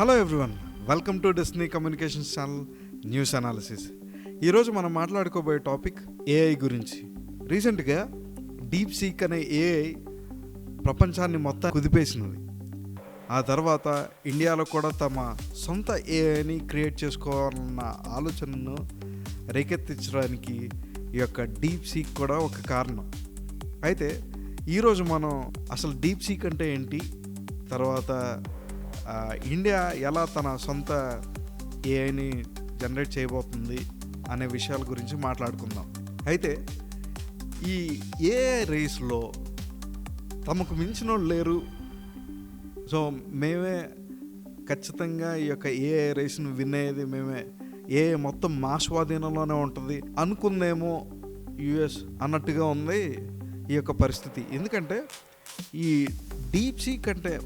Hello everyone welcome to Desney communications channel news analysis ఈరోజు మనం మాట్లాడుకోబోయే topic AI గురించి. రీసెంట్గా డీప్ సీక్ అనే ఏఐ ప్రపంచాన్ని మొత్తం కుదిపేసినది. ఆ తర్వాత ఇండియాలో కూడా తమ సొంత ఏఐని క్రియేట్ చేసుకోవాలన్న ఆలోచనను రేకెత్తించడానికి ఈ యొక్క డీప్ సీక్ కూడా ఒక కారణం. అయితే ఈరోజు మనం అసలు డీప్ సీక్ అంటే ఏంటి? తర్వాత ఇండియా ఎలా తన సొంత ఏఐని జనరేట్ చేయబోతుంది అనే విషయాల గురించి మాట్లాడుకుందాం. అయితే ఈ ఏఐ రేస్లో తమకు మించిన వాళ్ళు లేరు. సో మేమే ఖచ్చితంగా ఈ యొక్క ఏఐ రేస్ను విన్ అయ్యేది మేమే ఏ మొత్తం మా స్వాధీనంలోనే ఉంటుంది అనుకుందేమో యుఎస్ అన్నట్టుగా ఉంది ఈ యొక్క పరిస్థితి. ఎందుకంటే ఈ డీప్ సీక్ అంటే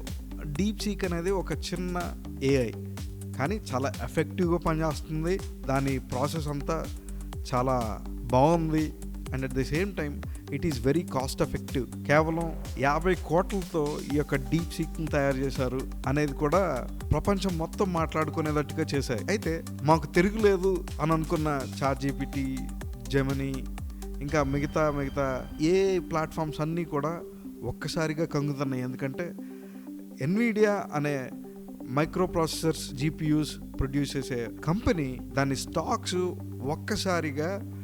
డీప్ సీక్ అనేది ఒక చిన్న ఏఐ కానీ చాలా ఎఫెక్టివ్గా పనిచేస్తుంది. దాని ప్రాసెస్ అంతా చాలా బాగుంది. And at the same time it is very cost effective. కేవలం యాభై కోట్లతో ఈ యొక్క డీప్ సీక్ని తయారు చేశారు అనేది కూడా ప్రపంచం మొత్తం మాట్లాడుకునేటట్టుగా చేశాయి. అయితే మాకు తిరుగులేదు అని అనుకున్న చాట్ జీపీటీ జెమిని ఇంకా మిగతా మిగతా ఏ ప్లాట్ఫామ్స్ అన్నీ కూడా ఒక్కసారిగా కంగుతున్నాయి. ఎందుకంటే ఎన్విడియా అనే మైక్రో ప్రాసెసర్స్ జీపీయూస్ ప్రొడ్యూస్ చేసే కంపెనీ దాని స్టాక్స్ ఒక్కసారిగా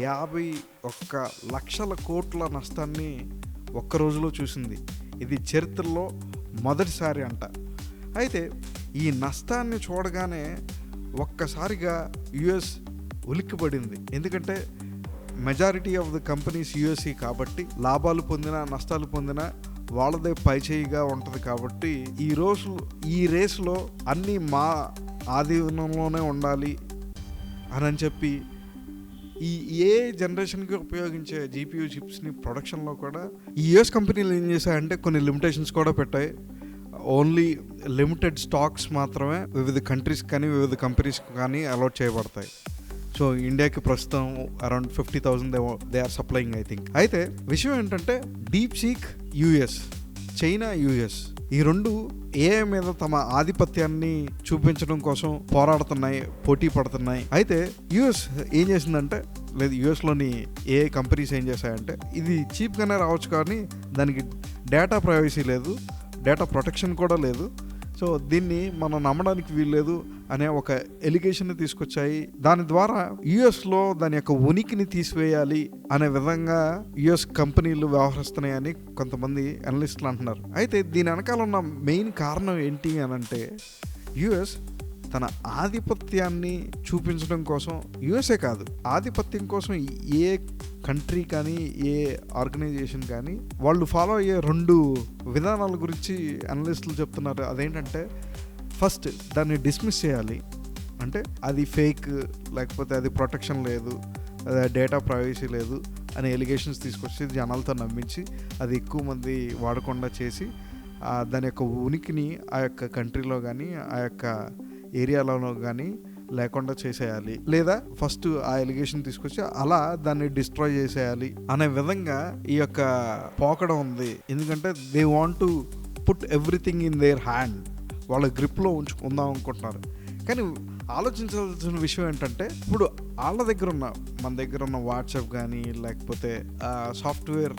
యాభై ఒక్క లక్షల కోట్ల నష్టాన్ని ఒక్క రోజులో చూసింది. ఇది చరిత్రలో మొదటిసారి అంట. అయితే ఈ నష్టాన్ని చూడగానే ఒక్కసారిగా యుఎస్ ఉలిక్కిపడింది. ఎందుకంటే మెజారిటీ ఆఫ్ ద కంపెనీస్ యుఎస్ఈ కాబట్టి లాభాలు పొందినా నష్టాలు పొందినా వాళ్ళదే పైచేయిగా ఉంటుంది కాబట్టి ఈ రోజు ఈ రేసులో అన్నీ మా ఆధీనంలోనే ఉండాలి అని అని చెప్పి ఈ ఏ జనరేషన్కి ఉపయోగించే జీపీయూ చిప్స్ని ప్రొడక్షన్లో కూడా ఈ యుఎస్ కంపెనీలు ఏం చేశాయంటే కొన్ని లిమిటేషన్స్ కూడా పెట్టాయి. ఓన్లీ లిమిటెడ్ స్టాక్స్ మాత్రమే వివిధ కంట్రీస్ కానీ వివిధ కంపెనీస్కి కానీ అలాట్ చేయబడతాయి. సో ఇండియాకి ప్రస్తుతం around fifty thousand they are supplying I think. అయితే విషయం ఏంటంటే DeepSeek US China US ఈ రెండు ఏఐ మీద తమ ఆధిపత్యాన్ని చూపించడం కోసం పోరాడుతున్నాయి పోటీ పడుతున్నాయి. అయితే యుఎస్ ఏం చేసిందంటే లేదు యుఎస్లోని ఏ కంపెనీస్ ఏం చేశాయంటే ఇది చీప్గానే రావచ్చు కానీ దానికి డేటా ప్రైవసీ లేదు డేటా ప్రొటెక్షన్ కూడా లేదు. సో దీన్ని మనం నమ్మడానికి వీల్లేదు అనే ఒక ఎలిగేషన్ని తీసుకొచ్చాయి. దాని ద్వారా యుఎస్లో దాని యొక్క ఉనికిని తీసివేయాలి అనే విధంగా యుఎస్ కంపెనీలు వ్యవహరిస్తున్నాయని కొంతమంది అనలిస్టులు అంటున్నారు. అయితే దీని వెనకాల ఉన్న మెయిన్ కారణం ఏంటి అని అంటే యుఎస్ తన ఆధిపత్యాన్ని చూపించడం కోసం యుఎస్ఏ కాదు ఆధిపత్యం కోసం ఏ కంట్రీ కానీ ఏ ఆర్గనైజేషన్ కానీ వాళ్ళు ఫాలో అయ్యే రెండు విధానాల గురించి అనలిస్టులు చెప్తున్నారు. అదేంటంటే ఫస్ట్ దాన్ని డిస్మిస్ చేయాలి. అంటే అది ఫేక్ లేకపోతే అది ప్రొటెక్షన్ లేదు డేటా ప్రైవసీ లేదు అనే ఎలిగేషన్స్ తీసుకొచ్చి జనాలతో నమ్మించి అది ఎక్కువ మంది వాడకుండా చేసి దాని యొక్క ఉనికిని ఆ యొక్క కంట్రీలో కానీ ఆ యొక్క ఏరియాలోనో కానీ లేకుండా చేసేయాలి. లేదా ఫస్ట్ ఆ ఎలిగేషన్ తీసుకొచ్చి అలా దాన్ని డిస్ట్రాయ్ చేసేయాలి అనే విధంగా ఈ యొక్క పోకడం ఉంది. ఎందుకంటే they want to put everything in their hand. వాళ్ళ గ్రిప్లో ఉంచుకుందాం అనుకుంటున్నారు. కానీ ఆలోచించాల్సిన విషయం ఏంటంటే ఇప్పుడు వాళ్ళ దగ్గర ఉన్న మన దగ్గర ఉన్న వాట్సాప్ కానీ లేకపోతే సాఫ్ట్వేర్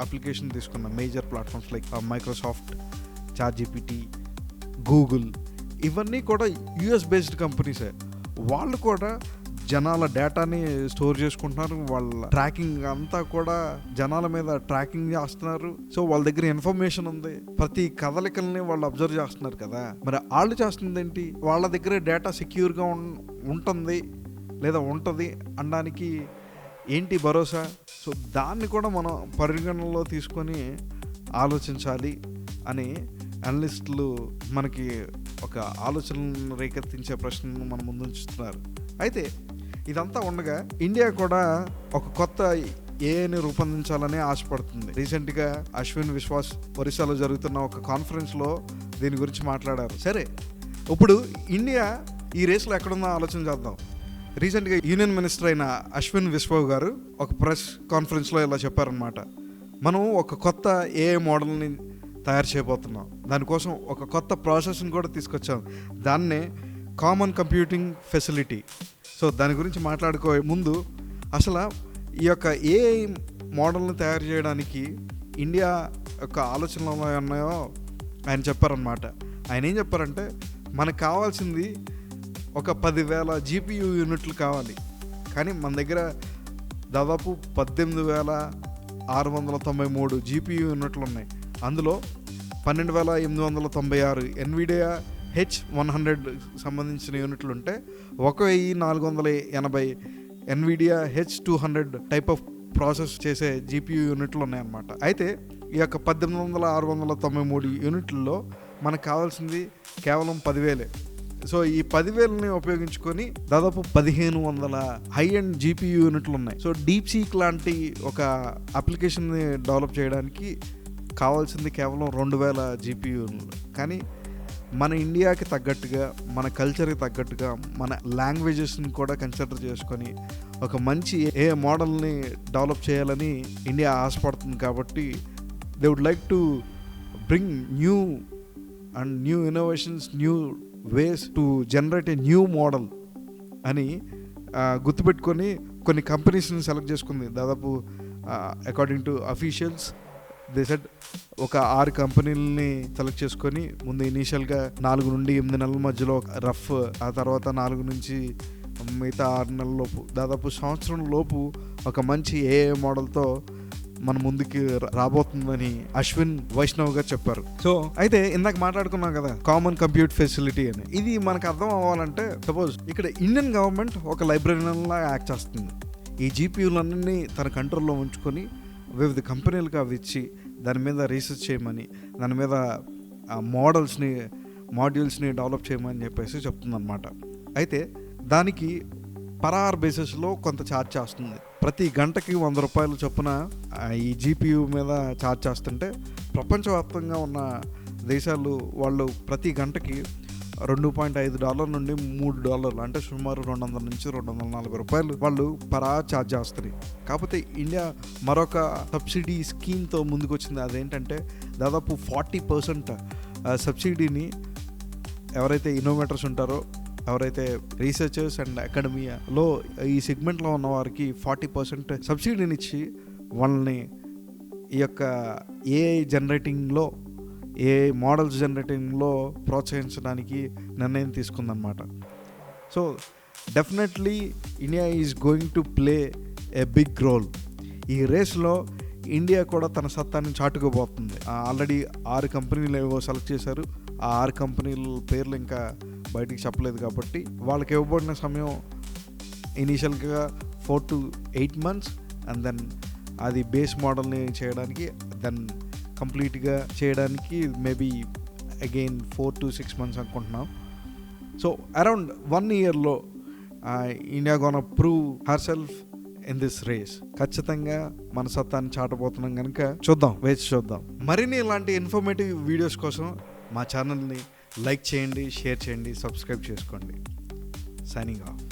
అప్లికేషన్ తీసుకున్న major platforms like Microsoft ChatGPT Google ఇవన్నీ కూడా యుఎస్ బేస్డ్ కంపెనీసే. వాళ్ళు కూడా జనాల డేటాని స్టోర్ చేసుకుంటున్నారు. వాళ్ళ ట్రాకింగ్ అంతా కూడా జనాల మీద ట్రాకింగ్ చేస్తున్నారు. సో వాళ్ళ దగ్గర ఇన్ఫర్మేషన్ ఉంది. ప్రతి కదలికల్ని వాళ్ళు అబ్జర్వ్ చేస్తున్నారు కదా. మరి వాళ్ళు చేస్తుంది ఏంటి వాళ్ళ దగ్గర డేటా సెక్యూర్గా ఉంటుంది లేదా ఉంటుంది అనడానికి ఏంటి భరోసా? సో దాన్ని కూడా మనం పరిగణనలో తీసుకొని ఆలోచించాలి అని అనలిస్టులు మనకి ఒక ఆలోచనలను రేకెత్తించే ప్రశ్నను మన ముందుంచుతున్నారు. అయితే ఇదంతా ఉండగా ఇండియా కూడా ఒక కొత్త ఏఐని రూపొందించాలని ఆశపడుతుంది. రీసెంట్గా అశ్విన్ విశ్వాస్ ఒరిస్సాలో జరుగుతున్న ఒక కాన్ఫరెన్స్లో దీని గురించి మాట్లాడారు. సరే ఇప్పుడు ఇండియా ఈ రేస్లో ఎక్కడుందో ఆలోచన చేద్దాం. రీసెంట్గా యూనియన్ మినిస్టర్ అయిన అశ్విన్ విశ్వవ్ గారు ఒక ప్రెస్ కాన్ఫరెన్స్లో ఇలా చెప్పారనమాట మనం ఒక కొత్త ఏఐ మోడల్ని తయారు చేయబోతున్నాం. దానికోసం ఒక కొత్త ప్రాసెస్ని కూడా తీసుకొచ్చాం. దాన్నే కామన్ కంప్యూటింగ్ ఫెసిలిటీ సో దాని గురించి మాట్లాడుకో ముందు అసలు ఈ యొక్క ఏఐ మోడల్ని తయారు చేయడానికి ఇండియా యొక్క ఆలోచనలు ఉన్నాయో ఆయన చెప్పారనమాట ఆయన ఏం చెప్పారంటే మనకు కావాల్సింది ఒక పదివేల జీపీయూ యూనిట్లు కావాలి. కానీ మన దగ్గర దాదాపు పద్దెనిమిది వేల ఆరు వందల తొంభై మూడు జీపీయూ యూనిట్లు ఉన్నాయి అందులో పన్నెండు వేల ఎనిమిది వందల తొంభై ఆరు ఎన్విడియా హెచ్ వన్ హండ్రెడ్ సంబంధించిన యూనిట్లు ఉంటే ఒక వెయ్యి నాలుగు వందల ఎనభై Nvidia H two hundred type of process చేసే జీపీయూ యూనిట్లు ఉన్నాయన్నమాట. అయితే ఈ యొక్క పద్దెనిమిది వందల ఆరు వందల తొంభై మూడు యూనిట్లలో మనకు కావాల్సింది కేవలం పదివేలే. సో ఈ పదివేలని ఉపయోగించుకొని దాదాపు పదిహేను వందల హై అండ్ జీపీయూ యూనిట్లు ఉన్నాయి. సో డీప్ సీక్ లాంటి ఒక అప్లికేషన్ని డెవలప్ చేయడానికి కావాల్సింది కేవలం రెండు వేల జీపీయూలు కానీ మన ఇండియాకి తగ్గట్టుగా మన కల్చర్కి తగ్గట్టుగా మన లాంగ్వేజెస్ని కూడా కన్సిడర్ చేసుకొని ఒక మంచి ఏ మోడల్ని డెవలప్ చేయాలని ఇండియా ఆశపడుతుంది కాబట్టి they would like to bring new and new innovations new ways to generate a new model అని గుర్తుపెట్టుకొని కొన్ని కంపెనీస్ని సెలెక్ట్ చేసుకుంది. దాదాపు according to officials they said ఒక ఆరు కంపెనీలని సెలెక్ట్ చేసుకొని ముందు ఇనీషియల్గా నాలుగు నుండి ఎనిమిది నెలల మధ్యలో రఫ్ ఆ తర్వాత నాలుగు నుంచి మిగతా ఆరు నెలల లోపు దాదాపు సంవత్సరం లోపు ఒక మంచి ఏఏ మోడల్తో మన ముందుకి రాబోతుందని అశ్విన్ వైష్ణవ్ గారు చెప్పారు. సో అయితే ఇందాక మాట్లాడుకున్నాం కదా కామన్ కంప్యూట్ ఫెసిలిటీ అని. ఇది మనకు అర్థం అవ్వాలంటే సపోజ్ ఇక్కడ ఇండియన్ గవర్నమెంట్ ఒక లైబ్రరీలా యాక్ట్ చేస్తుంది. ఈ జీపీయూలన్నీ తన కంట్రోల్లో ఉంచుకొని వివిధ కంపెనీలకు అవి ఇచ్చి దాని మీద రీసెర్చ్ చేయమని దాని మీద మోడల్స్ని మాడ్యూల్స్ని డెవలప్ చేయమని చెప్పేసి చెప్తుందన్నమాట. అయితే దానికి పర్ అవర్ బేసిస్లో కొంత ఛార్జ్ చేస్తుంది. ప్రతి గంటకి వంద రూపాయలు చొప్పున ఈ జీపీయూ మీద ఛార్జ్ చేస్తుంటే ప్రపంచవ్యాప్తంగా ఉన్న దేశాలు వాళ్ళు ప్రతి గంటకి రెండు పాయింట్ ఐదు డాలర్ నుండి మూడు డాలర్లు అంటే సుమారు రెండు వందల నుంచి రెండు వందల నలభై రూపాయలు వాళ్ళు పరా ఛార్జ్ చేస్తారు కాకపోతే ఇండియా మరొక సబ్సిడీ స్కీమ్తో ముందుకు వచ్చింది అదేంటంటే దాదాపు ఫార్టీ పర్సెంట్ సబ్సిడీని ఎవరైతే ఇన్నోవేటర్స్ ఉంటారో ఎవరైతే రీసెర్చర్స్ అండ్ అకాడమీలో ఈ సెగ్మెంట్లో ఉన్న వారికి ఫార్టీ పర్సెంట్ సబ్సిడీని ఇచ్చి వాళ్ళని ఈ యొక్క ఏఐ జనరేటింగ్లో ఏ మోడల్స్ జనరేటింగ్లో ప్రోత్సహించడానికి నిర్ణయం తీసుకుందనమాట so definitely India is going to play a big role. ఈ రేస్లో ఇండియా కూడా తన సత్తాన్ని చాటుకోబోతుంది ఆల్రెడీ ఆరు కంపెనీలు ఏవో సెలెక్ట్ చేశారు. ఆ ఆరు కంపెనీల పేర్లు ఇంకా బయటికి చెప్పలేదు కాబట్టి వాళ్ళకి ఇవ్వబడిన సమయం ఇనీషియల్గా four to eight months and then అది బేస్ మోడల్ని చేయడానికి దెన్ కంప్లీట్గా చేయడానికి maybe again four to six months అనుకుంటున్నాం. సో అరౌండ్ వన్ ఇయర్లో India gonna prove herself in this race. ఖచ్చితంగా మన సత్తాన్ని చాటబోతున్నాం కనుక చూద్దాం వేచి చూద్దాం. మరిన్ని ఇలాంటి ఇన్ఫర్మేటివ్ వీడియోస్ కోసం మా ఛానల్ని లైక్ చేయండి షేర్ చేయండి సబ్స్క్రైబ్ చేసుకోండి. Signing off.